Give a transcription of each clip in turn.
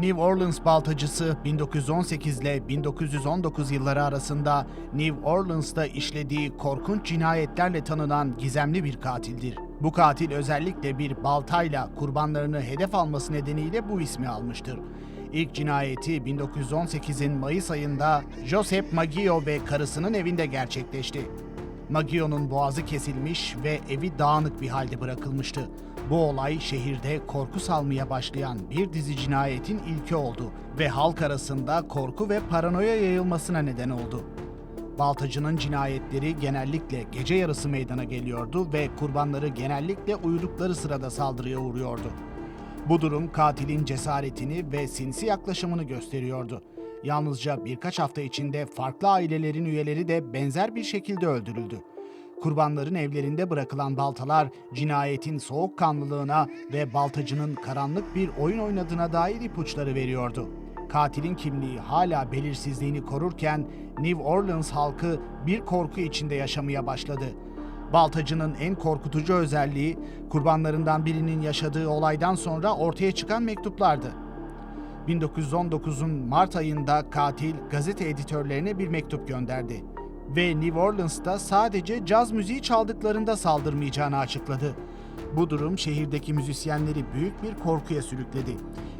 New Orleans baltacısı 1918 ile 1919 yılları arasında New Orleans'ta işlediği korkunç cinayetlerle tanınan gizemli bir katildir. Bu katil özellikle bir baltayla kurbanlarını hedef alması nedeniyle bu ismi almıştır. İlk cinayeti 1918'in Mayıs ayında Joseph Maggio ve karısının evinde gerçekleşti. Maggio'nun boğazı kesilmiş ve evi dağınık bir halde bırakılmıştı. Bu olay şehirde korku salmaya başlayan bir dizi cinayetin ilki oldu ve halk arasında korku ve paranoya yayılmasına neden oldu. Baltacının cinayetleri genellikle gece yarısı meydana geliyordu ve kurbanları genellikle uyudukları sırada saldırıya uğruyordu. Bu durum katilin cesaretini ve sinsi yaklaşımını gösteriyordu. Yalnızca birkaç hafta içinde farklı ailelerin üyeleri de benzer bir şekilde öldürüldü. Kurbanların evlerinde bırakılan baltalar cinayetin soğukkanlılığına ve baltacının karanlık bir oyun oynadığına dair ipuçları veriyordu. Katilin kimliği hala belirsizliğini korurken New Orleans halkı bir korku içinde yaşamaya başladı. Baltacının en korkutucu özelliği kurbanlarından birinin yaşadığı olaydan sonra ortaya çıkan mektuplardı. 1919'un Mart ayında katil gazete editörlerine bir mektup gönderdi ve New Orleans'ta sadece caz müziği çaldıklarında saldırmayacağını açıkladı. Bu durum şehirdeki müzisyenleri büyük bir korkuya sürükledi.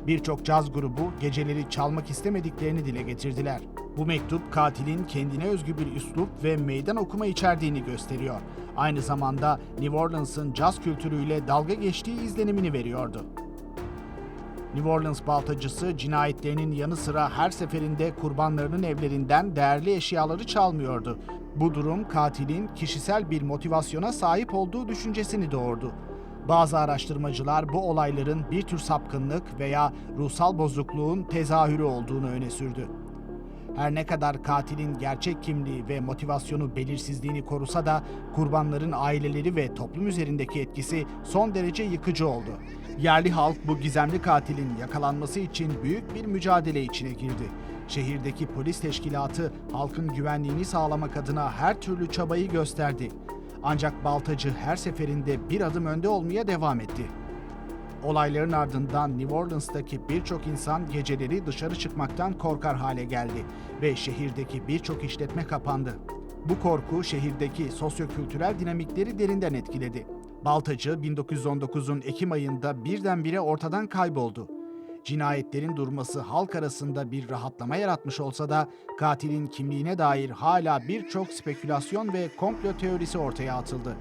Birçok caz grubu geceleri çalmak istemediklerini dile getirdiler. Bu mektup katilin kendine özgü bir üslup ve meydan okuma içerdiğini gösteriyor. Aynı zamanda New Orleans'ın caz kültürüyle dalga geçtiği izlenimini veriyordu. New Orleans baltacısı cinayetlerinin yanı sıra her seferinde kurbanlarının evlerinden değerli eşyaları çalmıyordu. Bu durum katilin kişisel bir motivasyona sahip olduğu düşüncesini doğurdu. Bazı araştırmacılar bu olayların bir tür sapkınlık veya ruhsal bozukluğun tezahürü olduğunu öne sürdü. Her ne kadar katilin gerçek kimliği ve motivasyonu belirsizliğini korusa da kurbanların aileleri ve toplum üzerindeki etkisi son derece yıkıcı oldu. Yerli halk bu gizemli katilin yakalanması için büyük bir mücadele içine girdi. Şehirdeki polis teşkilatı halkın güvenliğini sağlamak adına her türlü çabayı gösterdi. Ancak Baltacı her seferinde bir adım önde olmaya devam etti. Olayların ardından New Orleans'taki birçok insan geceleri dışarı çıkmaktan korkar hale geldi ve şehirdeki birçok işletme kapandı. Bu korku şehirdeki sosyokültürel dinamikleri derinden etkiledi. Baltacı 1919'un Ekim ayında birdenbire ortadan kayboldu. Cinayetlerin durması halk arasında bir rahatlama yaratmış olsa da katilin kimliğine dair hala birçok spekülasyon ve komplo teorisi ortaya atıldı.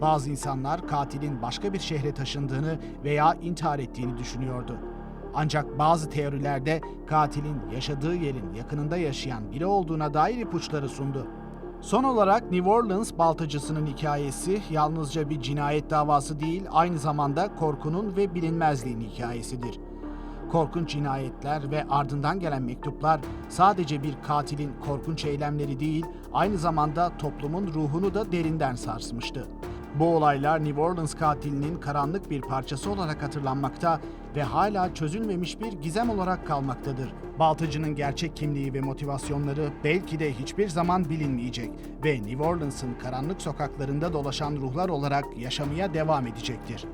Bazı insanlar katilin başka bir şehre taşındığını veya intihar ettiğini düşünüyordu. Ancak bazı teorilerde katilin yaşadığı yerin yakınında yaşayan biri olduğuna dair ipuçları sundu. Son olarak New Orleans baltacısının hikayesi yalnızca bir cinayet davası değil, aynı zamanda korkunun ve bilinmezliğin hikayesidir. Korkunç cinayetler ve ardından gelen mektuplar sadece bir katilin korkunç eylemleri değil, aynı zamanda toplumun ruhunu da derinden sarsmıştı. Bu olaylar New Orleans katilinin karanlık bir parçası olarak hatırlanmakta ve hala çözülmemiş bir gizem olarak kalmaktadır. Baltacının gerçek kimliği ve motivasyonları belki de hiçbir zaman bilinmeyecek ve New Orleans'ın karanlık sokaklarında dolaşan ruhlar olarak yaşamaya devam edecektir.